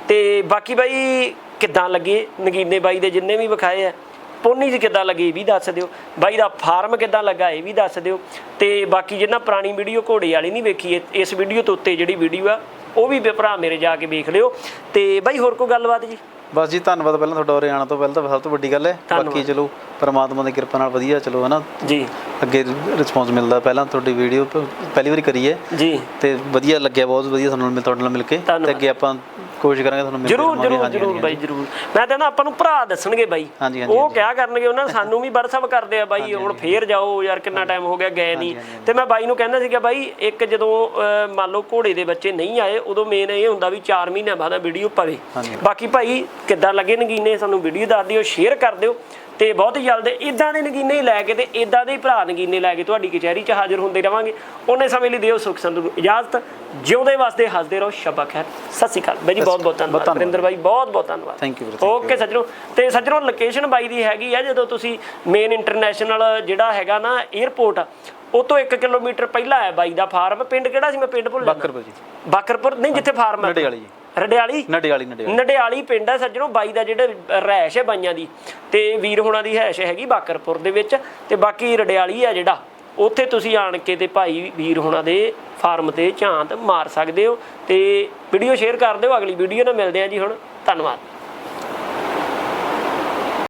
ਤੇ ਬਾਕੀ ਬਾਈ ਕਿੱਦਾਂ ਲੱਗੇ ਨਗੀਨੇ ਬਾਈ ਦੇ ਜਿੰਨੇ ਵੀ ਵਿਖਾਏ ਆ? ਪੋਨੀ ਜੀ ਕਿੱਦਾਂ ਲੱਗੀ ਇਹ ਵੀ ਦੱਸ ਦਿਓ। ਬਾਈ ਦਾ ਫਾਰਮ ਕਿੱਦਾਂ ਲੱਗਾ ਇਹ ਵੀ ਦੱਸ ਦਿਓ। ਤੇ ਬਾਕੀ ਜਿਹਨਾਂ ਪੁਰਾਣੀ ਵੀਡੀਓ ਘੋੜੇ ਵਾਲੀ ਨਹੀਂ ਵੇਖੀ ਇਸ ਵੀਡੀਓ ਤੋਂ ਉੱਤੇ ਜਿਹੜੀ ਵੀਡੀਓ ਆ ਉਹ ਵੀ ਭਰਾ ਮੇਰੇ ਜਾ ਕੇ ਵੇਖ ਲਿਓ। ਤੇ ਬਾਈ ਹੋਰ ਕੋਈ ਗੱਲਬਾਤ ਜੀ? ਬਸ ਜੀ ਧੰਨਵਾਦ ਪਹਿਲਾਂ ਤੁਹਾਡਾ ਉਰੇ ਆਉਣ ਤੋਂ ਪਹਿਲਾਂ ਤਾਂ ਸਭ ਤੋਂ ਵੱਡੀ ਗੱਲ ਹੈ। ਬਾਕੀ ਚਲੋ ਪਰਮਾਤਮਾ ਦੀ ਕਿਰਪਾ ਨਾਲ ਵਧੀਆ ਚਲੋ ਹਨਾ। ਜੀ। ਅੱਗੇ ਰਿਸਪੌਂਸ ਮਿਲਦਾ। ਪਹਿਲਾਂ ਤੁਹਾਡੀ ਵੀਡੀਓ ਪਹਿਲੀ ਵਾਰੀ ਕਰੀ ਹੈ। ਜੀ। ਤੇ ਵਧੀਆ ਲੱਗਿਆ ਬਹੁਤ ਵਧੀਆ ਤੁਹਾਨੂੰ ਮਿਲ ਤੁਹਾਡੇ ਨਾਲ ਮਿਲ ਕੇ। ਤੇ ਅੱਗੇ ਆਪਾਂ ਕੋਸ਼ਿਸ਼ ਕਰਾਂਗੇ ਤੁਹਾਨੂੰ ਜਰੂਰ। ਜਰੂਰ ਜਰੂਰ ਬਾਈ ਜਰੂਰ। ਮੈਂ ਨਾ ਆਪਾਂ ਨੂੰ ਭਰਾ ਦੱਸਣਗੇ ਬਾਈ। ਉਹ ਕਿਆ ਕਰਨਗੇ ਉਹਨਾਂ ਸਾਨੂੰ ਵੀ WhatsApp ਕਰਦੇ ਆ ਬਾਈ ਹੁਣ ਫੇਰ ਜਾਓ ਯਾਰ ਕਿੰਨਾ ਟਾਈਮ ਹੋ ਗਿਆ ਗਏ ਨਹੀਂ। ਤੇ ਮੈਂ ਬਾਈ ਨੂੰ ਕਹਿੰਦਾ ਸੀਗਾ ਬਾਈ ਇੱਕ ਜਦੋਂ ਮੰਨ ਲਓ ਘੋੜੇ ਦੇ ਬੱਚੇ ਨਹੀਂ ਆਏ ਉਦੋਂ ਮੇਨ ਇਹ ਹੁੰਦਾ ਵੀ 4 ਮਹੀਨਿਆਂ ਬਾਅਦ ਵੀਡੀਓ ਪਵੇ। ਬਾਕੀ ਭਾਈ ਕਿੱਦਾਂ ਲੱਗੇ ਨਗੀਨੇ ਸਾਨੂੰ ਵੀਡੀਓ ਦੱਸ ਦਿਓ ਸ਼ੇਅਰ ਕਰ ਦਿਓ ਤੇ ਬਹੁਤ ਜਲਦ ਇਦਾਂ ਦੇ ਨਗੀਨੇ ਹੀ ਲੈ ਕੇ ਤੇ ਇਦਾਂ ਦੇ ਹੀ ਭਰਾ ਨਗੀਨੇ ਲੈ ਕੇ ਤੁਹਾਡੀ ਕਚਹਿਰੀ 'ਚ ਹਾਜ਼ਰ ਹੁੰਦੇ ਰਵਾਂਗੇ। ਉਹਨੇ ਸਮੇਂ ਲਈ ਦਿਓ ਸੁਖ ਸੰਤ ਨੂੰ ਇਜਾਜ਼ਤ। ਜਿਉਂਦੇ ਵਾਸਤੇ ਹੱਸਦੇ ਰਹੋ ਸ਼ਬਾ ਖੈਰ। ਸਤਿ ਸ਼੍ਰੀ ਅਕਾਲ। ਬਾਈ ਜੀ ਬਹੁਤ ਬਹੁਤ ਧੰਨਵਾਦ। ਵਰਿੰਦਰ ਬਾਈ ਬਹੁਤ ਬਹੁਤ ਧੰਨਵਾਦ। Thank you। ਓਕੇ ਸੱਜਣੋ। ਤੇ ਸੱਜਣੋ ਲੋਕੇਸ਼ਨ ਬਾਈ ਦੀ ਹੈਗੀ ਆ ਜਦੋਂ ਤੁਸੀਂ ਮੇਨ ਇੰਟਰਨੈਸ਼ਨਲ ਜਿਹੜਾ ਹੈਗਾ ਨਾ 에어ਪੋਰਟ ਉਹ ਤੋਂ 1 ਕਿਲੋਮੀਟਰ ਪਹਿਲਾਂ ਹੈ ਬਾਈ ਦਾ ਫਾਰਮ ਪਿੰਡ ਕਿਹੜਾ ਸੀ? ਮੈਂ ਪਿੰਡ ਭੁੱਲ ਜਾਂਦਾ। ਬਾਕਰਪੁਰ ਜੀ। ਬਾਕਰਪੁਰ? ਨਹੀਂ ਜਿੱਥੇ ਫਾਰਮ ਹੈ ਨਡੇ ਵਾਲੀ ਜੀ। ਰਡਿਆਲੀ ਨਡੇ ਵਾਲੀ ਨਡੇ ਵਾਲੀ ਨਡਿਆਲੀ ਪਿੰਡ ਹੈ ਸੱਜਣੋ ਬਾਈ ਦਾ ਜਿਹੜਾ ਰਹਿਸ਼ ਹੈ ਬਾਈਆਂ ਦੀ। ਤੇ ਵੀਰ ਹੋਣਾ ਦੀ ਹੈਸ਼ ਹੈਗੀ ਬਾਕਰਪੁਰ ਦੇ ਵਿੱਚ। ਤੇ ਬਾਕੀ ਰਡਿਆਲੀ ਹੈ ਜਿਹੜਾ ਉੱਥੇ ਤੁਸੀਂ ਆਣ ਕੇ ਤੇ ਭਾਈ ਵੀਰ ਹੋਣਾ ਦੇ ਫਾਰਮ ਤੇ ਝਾਂਤ ਮਾਰ ਸਕਦੇ ਹੋ। ਤੇ ਵੀਡੀਓ ਸ਼ੇਅਰ ਕਰ ਦਿਓ ਅਗਲੀ ਵੀਡੀਓ ਨਾਲ ਮਿਲਦੇ ਆ ਜੀ ਹੁਣ। ਧੰਨਵਾਦ।